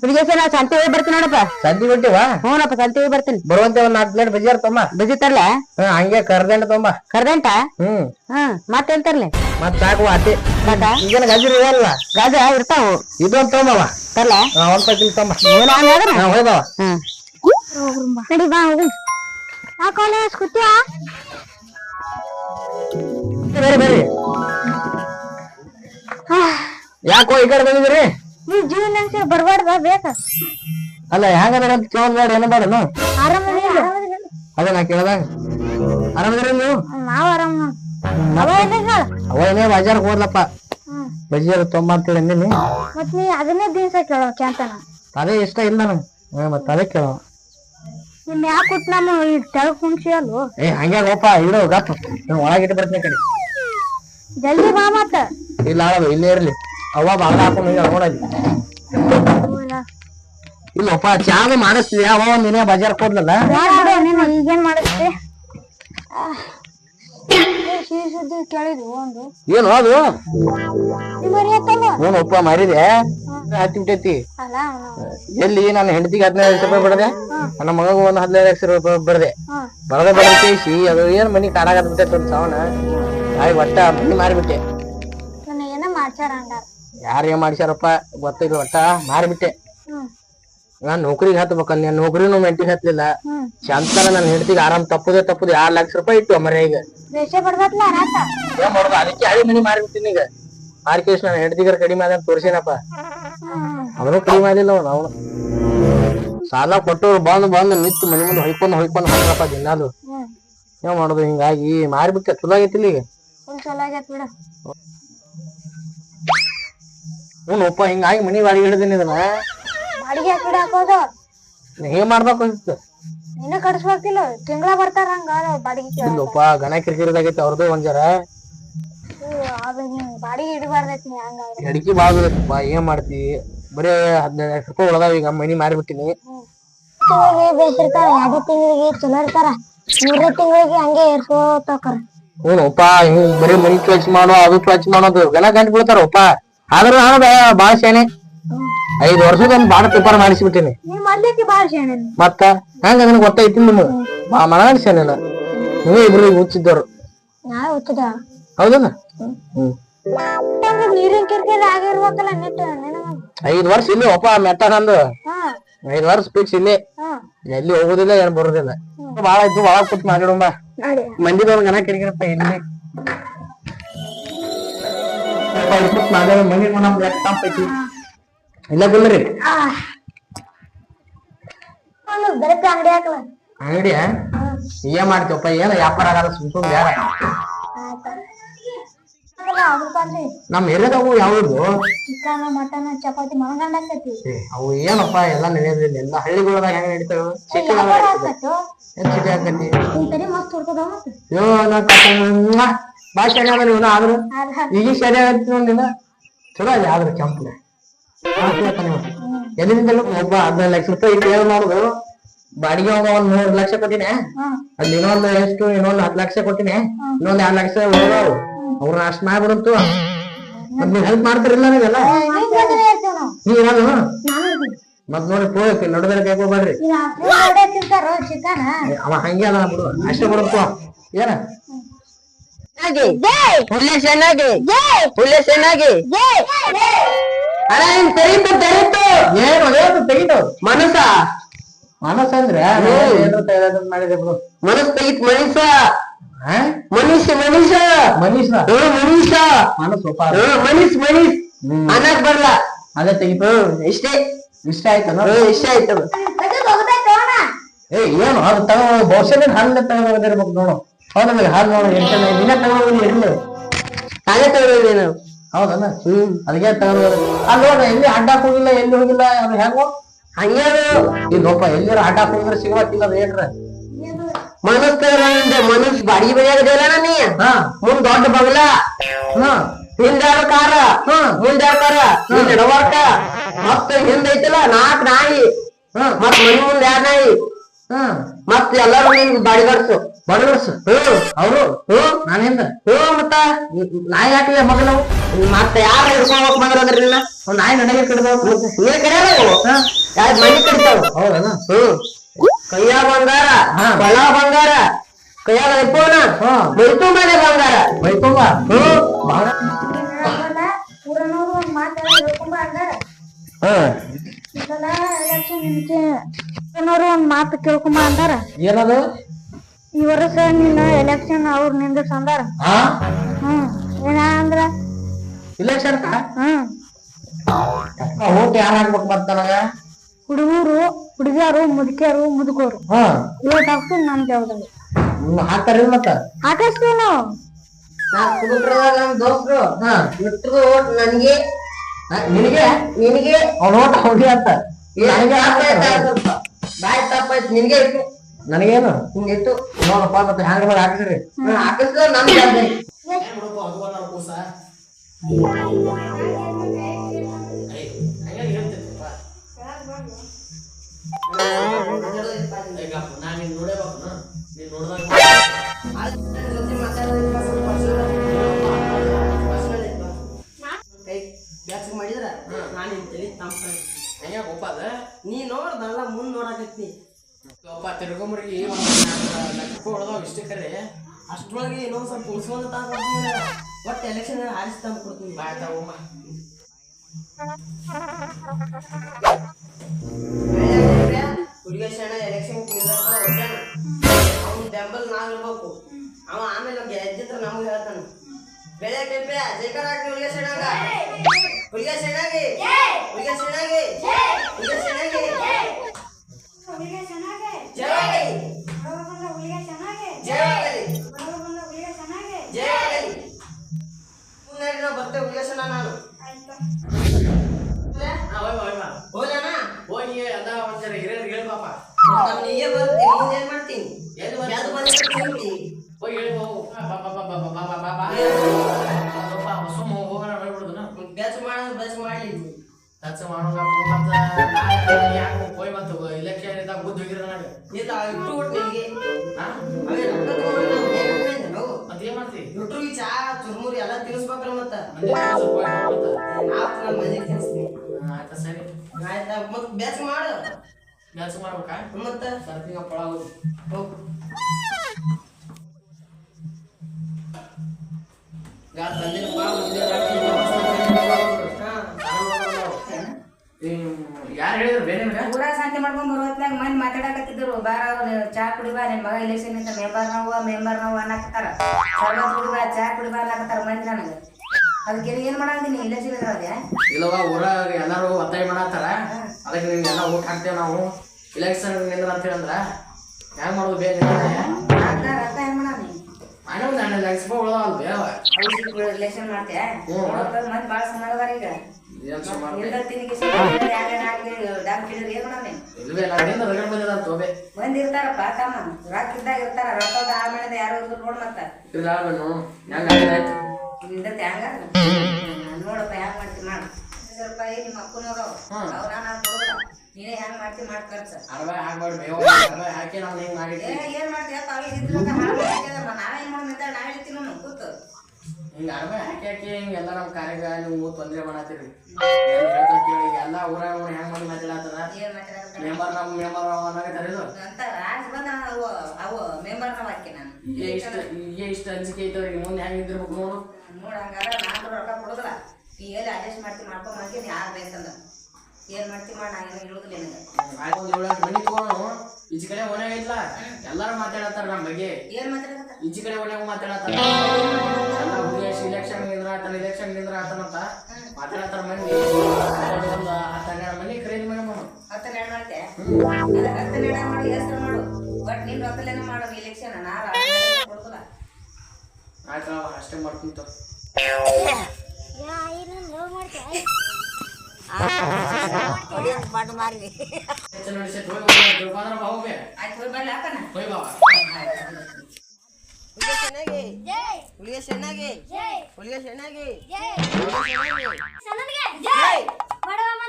ಹುಡುಗೇಶ ನಾ ಸಂತೆ ಹೋಗಿ ಬರ್ತೀನಿ ನೋಡಪ್ಪ. ಸಂತಿ ಬಿಟ್ಟಿವ ಹ್ಞೂನಪ್ಪ ಸಂತೆ ಹೋಗಿ ಬರ್ತೀನಿ. ಬರುವಂತೆ ಒಂದ್ ನಾಲ್ಕು ಪ್ಲೇಟ್ ಬಜ್ಜಿ ತಮ್ಮ. ಬಜ್ಜಿ ತರ್ಲೆ? ಹ್ಮ್ ಹಂಗೆ ಕರ್ದಂಡ ತಮ್ಮ. ಕರ್ದಂಟ? ಹ್ಮ್. ಹ್ಮ್ ಮತ್ತೇನ್ ತರ್ಲಿ? ಮತ್ ಸಾಕು ಅತಿ ಸಾಕ ಈಗೇನ ಗಜ್ರಿ ಗಾಜ ಇರ್ತಾವು. ಇದೊಂದ್ ತಮ್ಮವ ತರ್ಲ? ಒಂದ್ ಪ್ಯಾಕೆಟ್ ತಮ್ಮ. ಏನ ಹಂಗಾದ್ರ ಹ್ಮ್. ನಡಿ ಬಾ ಹೋಗು. ಯಾಕೋಲೆ ಸ್ಕೂಟಿಯ ಬೇರೆ ಬೇರೆ. ಯಾಕೋ ಈ ಕಡೆ ಬಂದಿದ್ರಿ ನೀ ಜೀವನ ಅನ್ಸಿ ಬರ್ಬಾರ್ದ? ಬೇಕ ಅಲ್ಲ ಹೆಂಗದ ಅಂತ ಕೇಳೋದ್ ಬೇಡ ಏನ ಆರಾಮದಿ ಅದ ನಾ ಕೇಳದಾಗ. ಆರಾಮದ್ರಿ ನೀವು? ನಾವ್ ಆರಾಮ ಅವ ಅವನೇ ಬಾಜಾರ್ಕ್ ಹೋದ್ಲಪ್ಪ. ಬಜಾರ್ ಬಜ್ಜಿ ಅದು ತೊಂಬ ಅಂತೇಳಿ ಅಂದಿನಿ ಮತ್ ನೀ ಅದನ್ನೇ ದಿವ್ಸ ಕೇಳೋ ಕ್ಯಾಂತನ ಅದೇ ಇಷ್ಟ ಇಲ್ಲ ನಂಗೆ ಮತ್ತೆ ಅದೇ ಕೇಳೋ ನಿಮ್ ಯಾಕೆ ಕೊಟ್ಟು ನಮ್ಮ ತೆಳಗ್ ಅಲ್ವೋ? ಏ ಹಂಗ್ಯಾಗ ಹೋಪ ಇಡು ಗಪ್ಪ ನಾನು ಒಳಗಿಟ್ಟು ಬರ್ತೀನಿ ಕಡೆ ಜಲ್ದಿ ಬಾ ಮತ್ತ. ಇಲ್ಲ ಆಳದು ಇಲ್ಲೇ ಇರ್ಲಿ. ಅವ್ವ ಬಾಳ ಹಾಕೊಂಡು ಈಗ ನೋಡಲ್ಲಿ ಇಲ್ಲಪ್ಪ ಚಾದ ಮಾಡಿಸ್ತೀವಿ ಅವ ಬಜಾರ್ ಬಿಡು ನೀನು ಈಗೇನ್ ಮಾಡಿಸ್ತಿ? ಕೇಳಿದ್ವು ಒಂದು. ಏನು ಅದು? ಏನಪ್ಪ ಮರಿದೆ. ಹತ್ತಿ ಬಿಟ್ಟೈತಿ. ಎಲ್ಲಿ ನನ್ನ ಹೆಂಡತಿಗೆ ಹದಿನೈದು ಲಕ್ಷ ರೂಪಾಯಿ ಬಡದೆ ನನ್ನ ಮಗಗೂ ಒಂದು ಹದಿನೈದು ಲಕ್ಷ ರೂಪಾಯಿ ಬರದೆ ಹ್ಮ್. ಬರದೆ ಬರದೆ ಕೇಸಿ ಅದು ಏನ್ ಮನಿ ಕಾಡಾಗತ್ ಬಿಟ್ಟೈತಿ ಒಂದ್ ಸಾವನ. ಆಯ್ ಒಟ್ಟ ಮನಿ ಮಾರಿಬಿಟ್ಟೆ. ಯಾರು ಏನ್ ಮಾಡ್ಸ್ಯಾರಪ್ಪ ಗೊತ್ತಿಲ್ಲ ಒಟ್ಟ ಮಾರಿಬಿಟ್ಟೆ. ನಾನ್ ನೌಕರಿಗೆ ಹತ್ಬೇಕ ನೀನ್ ನೌಕರಿನೂ ಮೆಂಟಿಗೆ ಹತ್ಲಿಲ್ಲ ಶಾಂತಾರ ನನ್ ನನ್ನ ಹೆಂಡತಿಗೆ ಆರಾಮ್ ತಪ್ಪುದೇ ತಪ್ಪದೆ ಆರ್ ಲಕ್ಷ ರೂಪಾಯಿ ಇಟ್ಟು ಮರೆ ಈಗ ಏನ್ ಮಾಡೋದು ಅದಕ್ಕೆ ಹಳಿ ಮನಿ ಮಾರಿಬಿಟ್ಟಿನಿ ಈಗ. ಮಾರ್ಕೇಶ್ ನನ್ನ ಹೆಂಡತಿಗರ ಕಡಿಮೆ ಆದ ತೋರ್ಸೇನಪ್ಪ ತೋರಿಸಿನಪ್ಪ. ಅವನು ಕಡಿಮೆ ಆಗಿಲ್ಲ ಅವನು ಅವನು. ಸಾಲ ಕೊಟ್ಟವ್ರು ಬಂದು ಬಂದು ನಿಂತು ಮನಿ ಮುಂದೆ ಹೊಯ್ಕೊಂಡು ಹೊಯ್ಕೊಂಡು ಹೋಗ್ರಪ್ಪ ದಿನಾಲು. ಏನ್ ಮಾಡೋದು ಹಿಂಗಾಗಿ ಮಾರಿಬಿಟ್ಟೆ ಚಲೋ ಆಗೈತಿಲ್ಲ ಈಗ. ಫುಲ್ ಚಲೋ ಆಗೈತ್ ಬಿಡು. ಹ್ಞೂ ಒಪ್ಪ ಹಿಂಗಾಗಿ ಮನಿ ಬಾಡಿಗೆ ಹಿಡಿದಿನಿ ಇದನ್ನ. ಬಾಡಿಗೆ ಗಿಡ ಹಾಕೋದು. ಏನ್ ಮಾಡ್ಬೇಕು ನಿನ್ನ ನೀನ ಕಟ್ಸ್ಬೇಕಿಲ್ಲ ತಿಂಗಳ ಬರ್ತಾರ ಹಂಗ ಬಾಡಿಗೆ ಇಲ್ಲಪ್ಪ ಗಣ ಕಿರಿಕಿರಿದಾಗೈತಿ ಅವ್ರದ್ದು ಒಂದ್ ಜರ ಅದು ನೀನ್ ಬಾಡಿಗೆ ಇಡಬಾರ್ದೈತಿ ನೀ ಹಂಗಾದ್ರೆ ಅಡಿಕೆ ಭಾಳ ಬೀಳತ್ತಪ್ಪ ಏನ್ ಮಾಡ್ತಿ? ಬರೇ ಹದಿನೈದು ಲಕ್ಷ ರೂಪಾಯಿ ಉಳ್ದಾವ ಈಗ ಮನಿ ಮಾರಿಬಿಟ್ಟಿನಿ. ತಿಂಗಳಿಗೆ ಬೇಸಿರ್ತಾರ ಎರಡು ತಿಂಗಳಿಗೆ ಚಲೋ ಇರ್ತಾರ ಮೂರನೇ ತಿಂಗಳಿಗೆ ಹಂಗೆ ಏರ್ಸೋತಾಕರ ಹ್ಞೂನಪ್ಪ ಹಿಂಗ್ ಬರೀ ಮನಿ ಸ್ವಚ್ಛ ಮಾಡೋ ಅದು ಸ್ವಚ್ಛ ಮಾಡೋದು ಗಣ ಗಂಟ್ ಬೀಳ್ತಾರಪ್ಪ ಆದ್ರೂ ನಾನು ಬಾಳ ಶಾನೆ ಐದು ವರ್ಷದ ಒಂದು ಬಾಳ ಪೇಪರ್ ಮಾಡಿಸ್ಬಿಟ್ಟಿನಿ. ಬಾಳ ಮತ್ತ ಹೆಂಗ ನನಗೆ ಗೊತ್ತೈತಿ ನಿಮ್ಗೆ? ಶಾನೆಲ್ಲ ನೀವೇ ಇಬ್ರು ಹುಚ್ಚಿದ್ದವ್ರು. ಹೌದಲ್ಲ ಹ್ಮ್. ಐದ್ ವರ್ಷ ಇಲ್ಲಿ ಒಪ್ಪ ಮೆಟ್ಟ ನಂದು. ಐದ್ ವರ್ಷ ಫಿಕ್ಸ್ ಇಲ್ಲಿ. ಎಲ್ಲಿ ಹೋಗುದಿಲ್ಲ ಏನ್ ಬರುದಿಲ್ಲ. ಬಾಳ ಇದ್ದು ಒಳಗ್ ಕುಟ್ ಮಾಡಿಡುಂಬ. ಮಂದಿ ಮಂದಿದವ್ರ ಗಣ ಕಿರಿಗಿರಪ್ಪ ಇಲ್ಲಿ. ಕೂತ್ ಮಾಡ್ಯಾರ ಮನಿ ಟಾಪ್ ತಂಪೈತಿ ಇಲ್ಲ ಗುಲ್ರಿ. ಬೆಳಗ್ಗೆ ಅಂಗಡಿ ಹಾಕಲ. ಅಂಗಡಿಯ ಏನ್ ಮಾಡ್ತೀವಪ್ಪ? ಏನ ವ್ಯಾಪಾರ ಆಗಲ್ಲ ಸುಮ್ ಸುಮ್ ಬೇಡ. ನಮ್ ಏರಿಯಾದಾವು ಯಾವ್ದು? ಚಿಕನ್ ಮಟನ್ ಚಪಾತಿ ಮನಗಂಡ ಆಕತಿ. ಅವು ಏನಪ್ಪ? ಎಲ್ಲ ನಡೆಯೋದಿಲ್ಲ ಎಲ್ಲ ಹಳ್ಳಿಗಳದಾಗ ಹೆಂಗ್ ನಡೀತಾವ? ಚಿಕನ್ ಸಿಟಿ ಆಕತಿ. ತಲೆ ಮಸ್ತ್ ಹುಡ್ಕದ ಯೋ ನಾ ಅದ ನೀವು ಆದ್ರು ಈಗ ಶನಿ ಆಗತ್ತೆ ನೋಡಿಲ್ಲ ಚಲೋ ಇದೆ ಆದ್ರೆ ಕೆಂಪು ಎಲ್ಲಿಂದ ಒಬ್ಬ ಹದಿನೈದು ಲಕ್ಷ ರೂಪಾಯಿ ಇಲ್ಲಿ ಏನ್ ಮಾಡುದು ಬಾಡಿಗೆ ಹೋಗ ಒಂದ್ ಮೂರ್ ಲಕ್ಷ ಕೊಟ್ಟಿನಿ ಹ್ಮ್ ಅಲ್ಲಿ ಇನ್ನೊಂದ್ ಎಷ್ಟು ಇನ್ನೊಂದ್ ಹತ್ತು ಲಕ್ಷ ಕೊಟ್ಟಿನಿ ಇನ್ನೊಂದ್ ಎರಡ್ ಲಕ್ಷ ಹೋಗವು ಅವ್ರನ್ನ ಅಷ್ಟ್ ಮಾಡ್ಬಿಡಂತು ಮತ್ ನೀವ್ ಹೆಲ್ಪ್ ಮಾಡ್ತಿರಲ್ಲ ನೀವೆಲ್ಲ ನಿನ್ ಜೊತೆನೇ ಇರ್ತೀವಿ ನಾವು ನೀವ್ ಇರಲ್ಲ ನಾನು ಇದ್ದೀನಿ. ಮತ್ ನೋಡಿ ಈಗ ಹೊಡೆ ತಿಂತಾರೋ ಚಿಕನ್ ಅವ ಹಂಗೆ ಅದ ಬಿಡು ಅಷ್ಟೇ ಬಿಡಂತು ಏನ ಪುಲ್ಯ ಸೇನಾಗಿ ಪುಲ್ಯ ಚೆನ್ನಾಗಿ ಅಣ್ಣ ಹಿಂಗ್ ತೆರೀತು ತೆರೀತು ಏನು ಏನು ತೆಗೀತು. ಮನಸ ಮನಸ್ಸ ಅಂದ್ರೆ ಏನು ತೆಗೆದ ಮಾಡಿದೆ ಬಿಡು. ಮನಸ್ ತೆಗಿತ್ ಮನುಷ್ಯ? ಮನುಷ್ಯ ಮನುಷ್ಯ ಮನೀಷ್ ಹ್ಮ್ ಮನುಷ್ಯ ಮನಸ್ಸು ಮನುಷ್ಯ ಮನುಷ್ಯ ಹ್ಮ್. ಅನ್ನಕ್ ಬರ್ಲ. ಅದೇ ತೆಗಿತು. ಇಷ್ಟೇ. ಇಷ್ಟ ಹ್ಮ್ ಇಷ್ಟ ಆಯ್ತದ ಏ ಏನು ಅದು ತಗೋ ಬಹುಶಃ ಹಾಲಿನ ತಗೊಂಡಿರ್ಬೇಕು ನೋಡು. ಹೌದಲ್ಲ ಹಾಲು ನೋಡು ಎಷ್ಟು ದಿನ ತಗೊಂಡು ಇರ್ಲಿ ತಾನೇ ತಗೊಂಡಿದ್ದೀನಿ ಹೌದಲ್ಲ? ಹ್ಮ್ ಅದಕ್ಕೆ ತಗೊಂಡು ಅಲ್ಲಿ ನೋಡ್ರಿ ಎಲ್ಲಿ ಅಡ್ಡ ಹೋಗಿಲ್ಲ ಎಲ್ಲಿ ಹೋಗಿಲ್ಲ ಅದು ಹೆಂಗೋ? ಹಂಗೆ ಇಲ್ಲಪ್ಪ ಎಲ್ಲಿರ ಅಡ್ಡ ಹೋಗಿದ್ರೆ ಸಿಗಬೇಕಿಲ್ಲ ಏನ್ರ ಮನಸ್ ತಗೊಂಡೆ ಮನಸ್ ಬಾಡಿಗೆ ಬೆಳೆಯಾಗದಿಲ್ಲ ನೀ. ಹಾ. ಮುಂದ್ ದೊಡ್ಡ ಬಗಲ. ಹಿಂದಾರ ಕಾರ. ಹ್ಮ್. ಮುಂದಾಡ ಕಾರ. ಹಿಂದ್ ಎಡವರ್ಕ ಮತ್ತ ಹಿಂದೈತಲ್ಲ ನಾಲ್ಕ್ ನಾಯಿ. ಮತ್ ಮನಿ ಮುಂದ್ ಯಾರ ನಾಯಿ? ಹಾ. ಮತ್ ಎಲ್ಲಾರು ನಿನ್ ಬಾಡಿಗಡ್ಸು ಬಡವರ್ಸ್ ಹ್ಮ್ ಅವರು ಹ್ಮ್ ನಾನಿಂದ ಹ್ಮ್ ಮತ್ತ ಮತ್ತ ನಾಯಿ ಹಾಕಿಲ್ಲ ಮಗನ ಮತ್ತ ಯಾರ ಹಿಡ್ಕೊಂಡ್ ಬಂದ್ರ ಇಲ್ಲ ಒಂದ್ ನಾಯಿ ನನಗೆ ಕಡ್ದವ್ ಯಾರ ಮನಿ ಕಡಿತಾವ ಹೌದನ? ಹ್ಮ್ ಕೈಯಾಗ ಬಂಗಾರ ಹಾ. ಕೊಳ ಬಂಗಾರ ಕೈಯಾಗ ಹಾ. ಮೈತುಂಬನೆ ಬಂಗಾರ. ಬೈತುಂಬ ಹ್ಮ್ ಬಹಳ ಹ್ಮ್ ಊರನವ್ರು ಒಂದ್ ಮಾತು ಕೇಳ್ಕೊಂಬ ಅಂದಾರ? ಏನದು? ಈ ವರ್ಷ ನಿನ್ನ ಎಲೆಕ್ಷನ್ ಅವ್ರ ನಿಂದ್ರಸ್ ಅಂದಾರ ಹಾ ಹ್ಮ್. ಏನ ಅಂದ್ರ? ಇಲೆಕ್ಷನ್ ಹ್ಮ್. ಓಟ್ ಯಾರು ಹಾಕ್ಬೇಕು ಮತ್ತ ನನಗ? ಹುಡುಗರು ಹುಡುಗಿಯರು ಮುದುಕಿಯರು ಮುದುಕೋರು. ಹಾ. ಇವತ್ತು ಹಾಕ್ತೀನಿ ಹಾಕ್ತಾರಿಲ್ಲ ಮತ್ತ. ಹಾಕಿಸ್ತೀವಿ ನಾವು. ನಾ ನಮ್ ದೋಸ್ತರು ಹಾ ಬಿಟ್ಟರು ಓಟ್ ನನ್ಗೆ. ನಿನಗೆ? ನಿನಗೆ? ಅವ್ನ ಓಟ್ ಅವ್ನಿಗೆ ಅಂತ. ನನಗೆ ನಿನ್ಗೆ ಇಟ್ಟು ನನಗೇನು? ಹಿಂಗಿತ್ತು ನೋಡಪ್ಪ ಮತ್ತೆ ಹ್ಯಾಂಗ ಮಾಡಿ ಹಾಕಿದ್ರಿ. ಹಾಕಿಸ್ಲ ನಮ್ ಜವಾಬ್ದಾರಿ ಅಷ್ಟ್ರೊಳಗೆ ಏನೋ ಸ್ವಲ್ಪ ಉಳ್ಸ್ಕೊಂಡ್ ತಾನ ಒಟ್ಟು ಎಲೆಕ್ಷನ್ ಹಾರಿಸಿ ತಂದು ಕೊಡ್ತೀನಿ. ಹುಡುಗ ಶಣ ಎಲೆಕ್ಷನ್ ಅವ್ನ ಬೆಂಬಲ್ ನಾವ್ ಇರ್ಬೇಕು. ಅವ ಆಮೇಲೆ ಗೆದ್ದಿದ್ರ ನಮ್ಗೆ ಹೇಳ್ತಾನ. ಬೆಳೆ ಕೆಂಪೆ ಜೈಕಾರ ಹಾಕಿ ಹುಡುಗ ಶಣಾಗ ಹುಡುಗ ನಾನು ನೀಯೇ ಬರ್ತೀನಿ ನೀನೇನ್ ಮಾಡ್ತೀನಿ ಯಾವ್ದು ಬಂದ್ರೆ ತಿಂತೀನಿ ಬೆಚ್ಚ ಮಾಡೋದು ಬೆಚ್ಚ ಚಾ ಸರಿ ಆಯ್ತಾ ಮತ್ತೆ ಬೆಚ್ಚ ಮಾಡು. ಕೆಲಸ ಮಾಡ್ಬೇಕಾ ಮತ್ತೆ ಸರ್ತಿಂಗ ಪಳ ಹೋಗಿ ಹೋಗ್ ಶಾಂತಿ ಮಾಡ್ಕೊಂಡ್ ಬರುವತ್ನಾಗ ಮಂದಿ ಮಾತಾಡಕತ್ತಿದ್ರು. ಬಾರ ಅವ್ರು ಚಾ ಕುಡಿ ಬಾ ನಿನ್ ಮಗ ಇಲೆಕ್ಷನ್ ಇಂದ ಮೆಂಬರ್ ನಾವು ಮೆಂಬರ್ ನಾವು ಅನ್ನಕತ್ತಾರ. ಸರ್ಬತ್ ಕುಡಿ ಬಾ ಚಾ ಕುಡಿ ಬಾ ಅನ್ನಕತ್ತಾರ ಮಂದಿ ನನಗ ಅದಕ್ಕೆ ಏನ್ ಮಾಡಂತೀನಿ ಇಲೆಕ್ಷನ್ ಇದ್ರದೆ ಇಲ್ಲವ ಊರಾಗ ಎಲ್ಲಾರು ಒತ್ತಾಯ ಮಾಡತ್ತಾರ. ಅದಕ್ಕೆ ನಿಮ್ಗೆ ಎಲ್ಲ ಓಟ್ ಹಾಕ್ತೇವೆ ನಾವು. ಇಲೆಕ್ಷನ್ ನಿಂದ್ರ ಅಂತ ಹೇಳಂದ್ರ ಹ್ಯಾಂಗ ಮಾಡೋದು ಬೇಗ ಮನೆ ರೊಕ್ಕ ಇದ್ದಾಗ ಇರ್ತಾರ ರೊಕ್ಕ ಆಮೇಲೆ ಯಾರು ನೋಡ್ ಮತ್ತ. ನೋಡಪ್ಪ ಹ್ಯಾಂಗ ಮಾಡ್ತಿ ಮಾಡ. ಸ್ವಲ್ಪ ನಿಮ್ಮ ಅಪ್ಪನವ್ರು ಹ್ಮ್. ಅವ್ರ ನಾನು ಕೊಡೋಲ್ಲ ನೀನೇ ಹೆಂಗ್ ಮಾಡ್ತಿ ಮಾಡಿ ಖರ್ಚು. ಅರವೆ ಹಾಕ್ಬೇಡ ಬೇವ ಅರವೆ ಹಾಕಿ ನಾವು ಹಿಂಗ್ ಏ ಏನ್ ಮಾಡ್ತೀಯಪ್ಪ ಅವಾಗ ಇದ್ರಕ್ಕ ಹಾಳು ಮಾಡ್ತಿದ್ದಲ್ಲ ನಾವೇನ್ ಮಾಡೋಣ ಅಂತ ನಾವ್ ಹೇಳ್ತೀನಿ ನಾನು ಕೂತು ಹಿಂಗ ಅರವೆ ಹಾಕಿ ಹಾಕಿ ಎಲ್ಲಾ ಎಲ್ಲ ನಮ್ಮ ಕಾರ್ಯಗ ನೀವು ತೊಂದ್ರೆ ಮಾಡತ್ತೀರಿ. ಎಲ್ಲ ಊರಾಗ ಹೆಂಗ್ ಮಾಡಿ ಮಾತಾಡಕತ್ತಾರ? ಮೆಂಬರ್ ನಮ್ಮ ಮೆಂಬರ್ ಅಂತ ಆಚೆ ಬಂದ ಅವು ಅವು ಮೆಂಬರ್ ನಾವು ಹಾಕಿ ನಾನು. ಈಗ ಇಷ್ಟ ಈಗ ಇಷ್ಟ ಅಂಜಿಕೆ ಐತವ್ರಿಗೆ ಮುಂದೆ ಹೆಂಗ್ ಇದ್ದಿರ್ಬೇಕು ನೋಡು. ನೋಡ ಹಂಗಾರ ನಾನು ರೊಕ್ಕ ಕೊಡೋದಿಲ್ಲ. ಎಲ್ಲಿ ಅಡ್ಜಸ್ಟ್ ಮಾಡ್ತಿ ಮಾಡ್ಕೊಂಡ್ ಮಾಡ್ತೀನಿ ಯಾರು ಬೇಕಂದ? ಏನ್ ಮಾಡ್ತಿ ಮಾಡ ಏನು ಹೇಳುದಿಲ್ಲ ನಿನಗೆ. ಮನಿ ತಗೊಂಡು ಈಚೆ ಕಡೆ ಒಣಗ ಐತ್ಲ? ಎಲ್ಲಾರು ಮಾತಾಡತ್ತಾರ ನಮ್ಮ ಬಗ್ಗೆ. ಏನ್ ಮಾತಾಡಕತ್ತಾರ? ಈಚೆ ಕಡೆ ಒಣಗ ಮಾತಾಡತ್ತಾರ. ಇಲೆಕ್ಷನ್ ನಿಂದ್ರ ಆತನ ಇಲೆಕ್ಷನ್ ನಿಂದ್ರ ಆತನಂತ ಮಾತಾಡತ್ತಾರ ಮನಿ ಒಂದು ಮನಿ ಖರೀದಿ ಮಾಡಿ ಹತ್ತ ನೆಡ್ ಮಾಡ್ತೆ? ಮಾಡಿ ಹೆಸರು ಮಾಡು. ಬಟ್ ನಿನ್ ರೊಕ್ಕಲೇನ ಮಾಡೋ ಇಲೆಕ್ಷನ್ ನಾ. ಕೊಡುದಿಲ್ಲ. ಆಯ್ತು ಅಷ್ಟೇ ಮಾಡ್ಕೊಂತ ಬಾಟು ಮಾರಿ ಹುಲಿಯ ಚೆನ್ನಾಗಿ ಹುಲಿಯ ಚೆನ್ನಾಗಿ ಹುಲಿಯ ಚೆನ್ನಾಗಿ ಹುಲಿಯ ಚೆನ್ನಾಗಿ